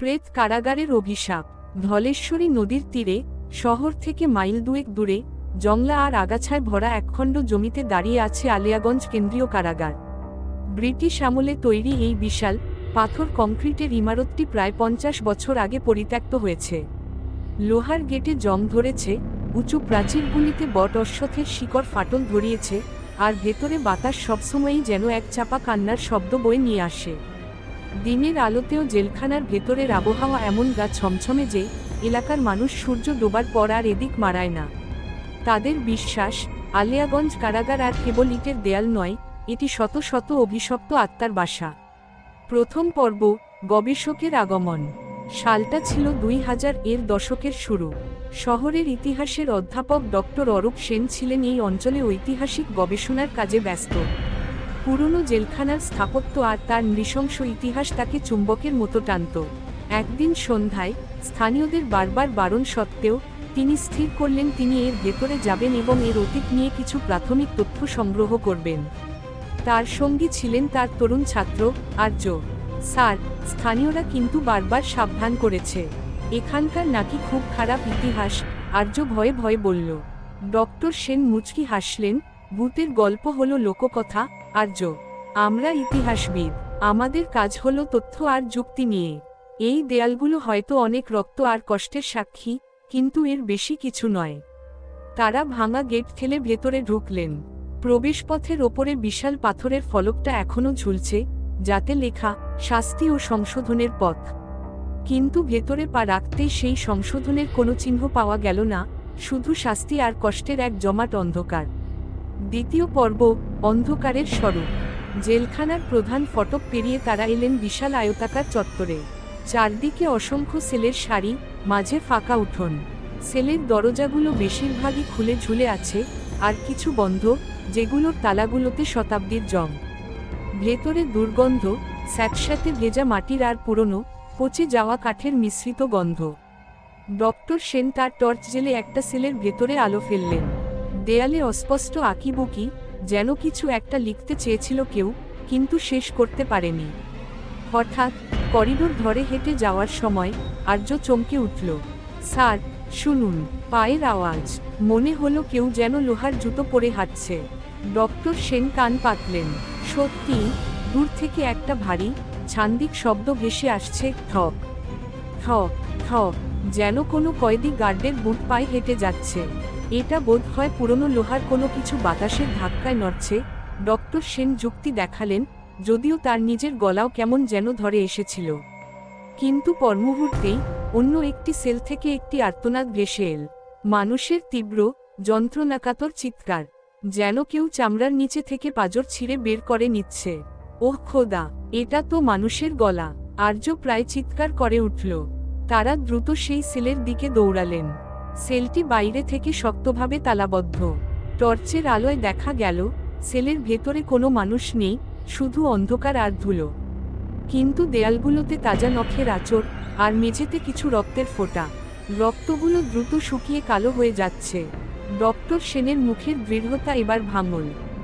প্রেত কারাগারের অভিশাপ। ধলেশ্বরী নদীর তীরে, শহর থেকে মাইল দুয়েক দূরে, জংলা আর আগাছায় ভরা একখণ্ড জমিতে দাঁড়িয়ে আছে আলিয়াগঞ্জ কেন্দ্রীয় কারাগার। ব্রিটিশ আমলে তৈরি এই বিশাল, পাথর কংক্রিটের ইমারতটি প্রায় পঞ্চাশ বছর আগে পরিত্যক্ত হয়েছে। লোহার গেটে জং ধরেছে, উঁচু প্রাচীরগুলিতে বট অশ্বথের শিকড় ফাটল ধরিয়েছে, আর ভেতরে বাতাস সবসময়ই যেন এক চাপা কান্নার শব্দ বয়ে নিয়ে আসে। দিনের আলোতেও জেলখানার ভেতরের আবহাওয়া এমন গা ছমছমে যে, এলাকার মানুষ সূর্য ডোবার পর আর এদিক মারায় না। তাদের বিশ্বাস, আলিয়াগঞ্জ কারাগার আর কেবল ইটের দেয়াল নয়, এটি শত শত অভিশপ্ত আত্মার বাসা। প্রথম পর্ব, গবেষকের আগমন। সালটা ছিল দুই হাজার এর দশকের শুরু। শহরের ইতিহাসের অধ্যাপক ডক্টর অরূপ সেন ছিলেন এই অঞ্চলে ঐতিহাসিক গবেষণার কাজে ব্যস্ত। পুরনো জেলখানার স্থাপত্য আর তার নৃশংস ইতিহাস তাকে চুম্বকের মতো টানত। একদিন সন্ধ্যায়, স্থানীয়দের বারবার বারণ সত্ত্বেও, তিনি স্থির করলেন তিনি এর ভেতরে যাবেন এবং এর অতীত নিয়ে কিছু প্রাথমিক তথ্য সংগ্রহ করবেন। তার সঙ্গী ছিলেন তার তরুণ ছাত্র আর্য। স্যার, স্থানীয়রা কিন্তু বারবার সাবধান করেছে। এখানকার নাকি খুব খারাপ ইতিহাস, আর্য ভয়ে ভয়ে বলল। ডক্টর সেন মুচকি হাসলেন, ভূতের গল্প হলো লোককথা আর্য, আমরা ইতিহাসবিদ। আমাদের কাজ হলো তথ্য আর যুক্তি নিয়ে। এই দেয়ালগুলো হয়তো অনেক রক্ত আর কষ্টের সাক্ষী, কিন্তু এর বেশি কিছু নয়। তারা ভাঙা গেট ঠেলে ভেতরে ঢুকলেন। প্রবেশপথের ওপরে বিশাল পাথরের ফলকটা এখনও ঝুলছে, যাতে লেখা, শাস্তি ও সংশোধনের পথ। কিন্তু ভেতরে পা রাখতেই সেই সংশোধনের কোনো চিহ্ন পাওয়া গেল না, শুধু শাস্তি আর কষ্টের এক জমাট অন্ধকার। দ্বিতীয় পর্ব অন্ধকারের স্বরূপ। জেলখানার প্রধান ফটক পেরিয়ে তারা এলেন বিশাল আয়তাকার চত্বরে। চারদিকে অসংখ্য সেলের শাড়ি, মাঝে ফাঁকা উঠোন। সেলের দরজাগুলো বেশিরভাগই খুলে ঝুলে আছে, আর কিছু বন্ধ, যেগুলোর তালাগুলোতে শতাব্দীর জং। ভেতরে দুর্গন্ধ, স্যাঁতস্যাঁতে ভেজা মাটির আর পুরনো, পচে যাওয়া কাঠের মিশ্রিত গন্ধ। ডক্টর সেন তার টর্চ জেলে একটা সেলের ভেতরে আলো ফেললেন। দেয়ালে অস্পষ্ট আঁকিবুকি যেন কিছু একটা লিখতে চেয়েছিল কেউ, কিন্তু শেষ করতে পারেনি। হঠাৎ করিডোর ধরে হেঁটে যাওয়ার সময় আর্য চমকে উঠল। স্যার, শুনুন। পায়ের আওয়াজ। মনে হলো কেউ যেন লোহার জুতো পরে হাঁটছে। ডক্টর সেন কান পাতলেন। সত্যি, দূর থেকে একটা ভারী, ছান্দিক শব্দ ভেসে আসছে, ঠক ঠক ঠক। যেন কোনো কয়েদি গার্ডের বুট পায়ে হেঁটে যাচ্ছে। এটা বোধ হয় পুরনো লোহার কোনো কিছু বাতাসের ধাক্কায় নড়ছে। ডক্টর সেন যুক্তি দেখালেন, যদিও তার নিজের গলাও কেমন যেন ধরে এসেছিল। কিন্তু পরমুহূর্তেই অন্য একটি সেল থেকে একটি আর্তনাদ ভেসে এল। মানুষের তীব্র, যন্ত্রণাকাতর চিৎকার, যেন কেউ চামড়ার নিচে থেকে পাজর ছিঁড়ে বের করে নিচ্ছে। ওহ খোদা, এটা তো মানুষের গলা, আর্য প্রায় চিৎকার করে উঠল। তারা দ্রুত সেই সেলের দিকে দৌড়ালেন। সেলটি বাইরে থেকে শক্তভাবে তালাবদ্ধ। টর্চের আলোয় দেখা গেল, সেলের ভেতরে কোনো মানুষ নেই, শুধু অন্ধকার আর ধুলো। কিন্তু দেয়ালগুলোতে তাজা নখের আচর আর মেঝেতে কিছু রক্তের ফোঁটা। রক্তগুলো দ্রুত শুকিয়ে কালো হয়ে যাচ্ছে। ডক্টর সেনের মুখের দৃঢ়তা এবার ভাঙল।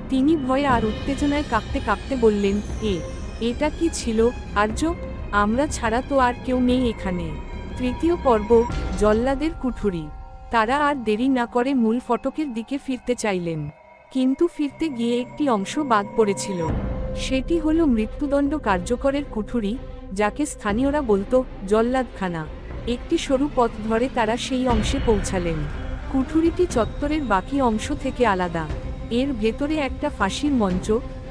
তিনি ভয়ে আর উত্তেজনায় কাঁপতে কাঁপতে বললেন, এ, এটা কি ছিল, আর্য? আমরা ছাড়া তো আর কেউ নেই এখানে। তৃতীয় পর্ব, জল্লাদের কুঠুরি। তারা আর দেরি না করে মূল ফটকের দিকে ফিরতে চাইলেন। কিন্তু ফিরতে গিয়ে একটি অংশ বাদ পড়েছিল। সেটি হল মৃত্যুদণ্ড কার্যকরের কুঠুরি, যাকে স্থানীয়রা বলতো জল্লাদখানা। একটি সরু পথ ধরে তারা সেই অংশে পৌঁছালেন। কুঠুরিটি চত্বরের বাকি অংশ থেকে আলাদা। এর ভেতরে একটা ফাঁসির মঞ্চ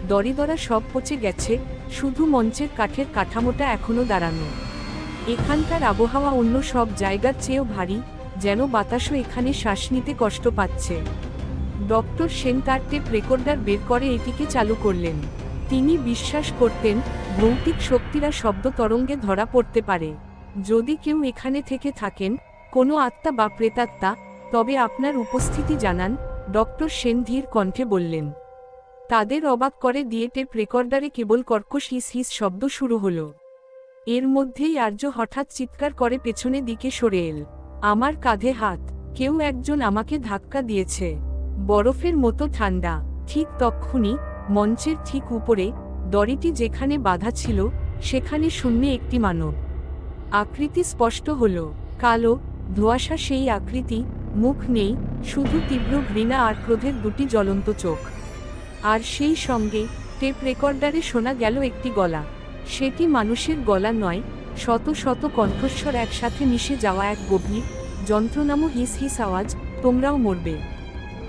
দরিদরা সব পচে গেছে, শুধু মঞ্চের কাঠের কাঠামোটা এখনও দাঁড়ানো। এখানকার আবহাওয়া অন্য সব জায়গার চেয়েও ভারী যেন বাতাসও এখানে শ্বাস নিতে কষ্ট পাচ্ছে। ডক্টর সেন তার টেপ রেকর্ডার বের করে এটিকে চালু করলেন। তিনি বিশ্বাস করতেন, ভৌতিক শক্তিরা শব্দ তরঙ্গে ধরা পড়তে পারে। যদি কেউ এখানে থেকে থাকেন, কোনো আত্মা বা প্রেতাত্মা, তবে আপনার উপস্থিতি জানান, ডক্টর সেন ধীর কণ্ঠে বললেন। তাদের অবাক করে দিয়ে টেপ রেকর্ডারে কেবল কর্কশ হিস হিস শব্দ শুরু হলো। এর মধ্যেই আর্য হঠাৎ চিৎকার করে পেছনে দিকে সরে এল। আমার কাঁধে হাত, কেউ একজন আমাকে ধাক্কা দিয়েছে। বরফের মতো ঠান্ডা, ঠিক তক্ষুনি, মঞ্চের ঠিক উপরে, দড়িটি যেখানে বাধা ছিল, সেখানে শূন্যে একটি মানব। আকৃতি স্পষ্ট হল, কালো, ধোঁয়াশা সেই আকৃতি, মুখ নেই, শুধু তীব্র ঘৃণা আর ক্রোধের দুটি জ্বলন্ত চোখ। আর সেই সঙ্গে, টেপ রেকর্ডারে শোনা গেল একটি গলা। সেটি মানুষের গলা নয় শত শত কণ্ঠস্বর একসাথে মিশে যাওয়া এক গভীর যন্ত্রণামো হিস হিস আওয়াজ, তোমরাও মরবে।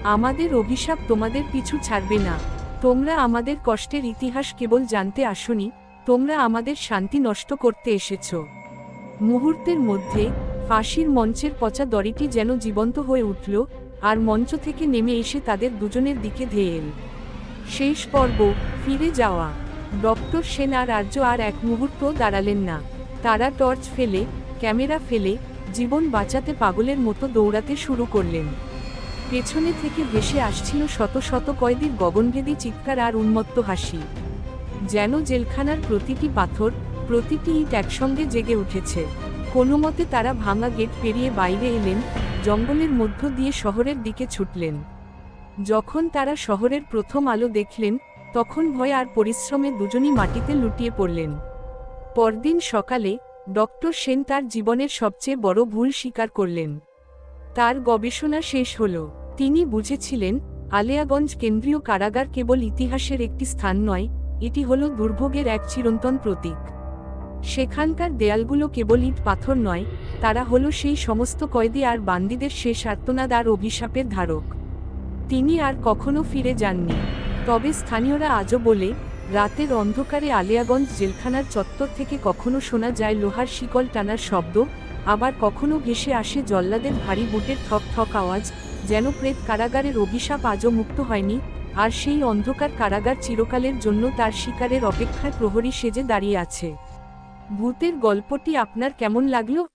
আমাদের অভিশাপ তোমাদের পিছু ছাড়বে না। তোমরা আমাদের কষ্টের ইতিহাস কেবল জানতে আসনি। তোমরা আমাদের শান্তি নষ্ট করতে এসেছ। মুহূর্তের মধ্যে ফাঁসির মঞ্চের পচা দড়িটি যেন জীবন্ত হয়ে উঠল আর মঞ্চ থেকে নেমে এসে তাদের দুজনের দিকে ধেয়ে এল। শেষ পর্ব, ফিরে যাওয়া। ডক্টর সেন আর আর্য আর এক মুহূর্ত দাঁড়ালেন না। তারা টর্চ ফেলে, ক্যামেরা ফেলে, জীবন বাঁচাতে পাগলের মতো দৌড়াতে শুরু করলেন। পেছনে থেকে ভেসে আসছিল শত শত কয়েদির গগনভেদী চিৎকার আর উন্মত্ত হাসি। যেন জেলখানার প্রতিটি পাথর, প্রতিটি ইট একসঙ্গে জেগে উঠেছে। কোনো মতে তারা ভাঙা গেট পেরিয়ে বাইরে এলেন, জঙ্গলের মধ্য দিয়ে শহরের দিকে ছুটলেন। যখন তারা শহরের প্রথম আলো দেখলেন, তখন ভয় আর পরিশ্রমে দুজনই মাটিতে লুটিয়ে পড়লেন। পরদিন সকালে, ডক্টর সেন তার জীবনের সবচেয়ে বড় ভুল স্বীকার করলেন। তার গবেষণা শেষ হল। তিনি বুঝেছিলেন, আলেয়াগঞ্জ কেন্দ্রীয় কারাগার কেবল ইতিহাসের একটি স্থান নয়, এটি হল দুর্ভোগের এক চিরন্তন প্রতীক। সেখানকার দেয়ালগুলো কেবল ইট পাথর নয়, তারা হলো সেই সমস্ত কয়েদি আর বান্দিদের শেষ আর্তনাদ আর অভিশাপের ধারক। তিনি আর কখনো ফিরে যাননি। তবে স্থানীয়রা আজও বলে রাতের অন্ধকারে আলিয়াগঞ্জ জেলখানার চত্বর থেকে কখনো শোনা যায় লোহার শিকল টানার শব্দ, আবার কখনো ভেসে আসে জল্লাদের ভারী বুটের থক থক আওয়াজ, যেন প্রেত কারাগারের অভিশাপ আজও মুক্ত হয়নি, আর সেই অন্ধকার কারাগার চিরকালের জন্য তার শিকারের অপেক্ষায় প্রহরী সেজে দাঁড়িয়ে আছে। ভূতের গল্পটি আপনার কেমন লাগল?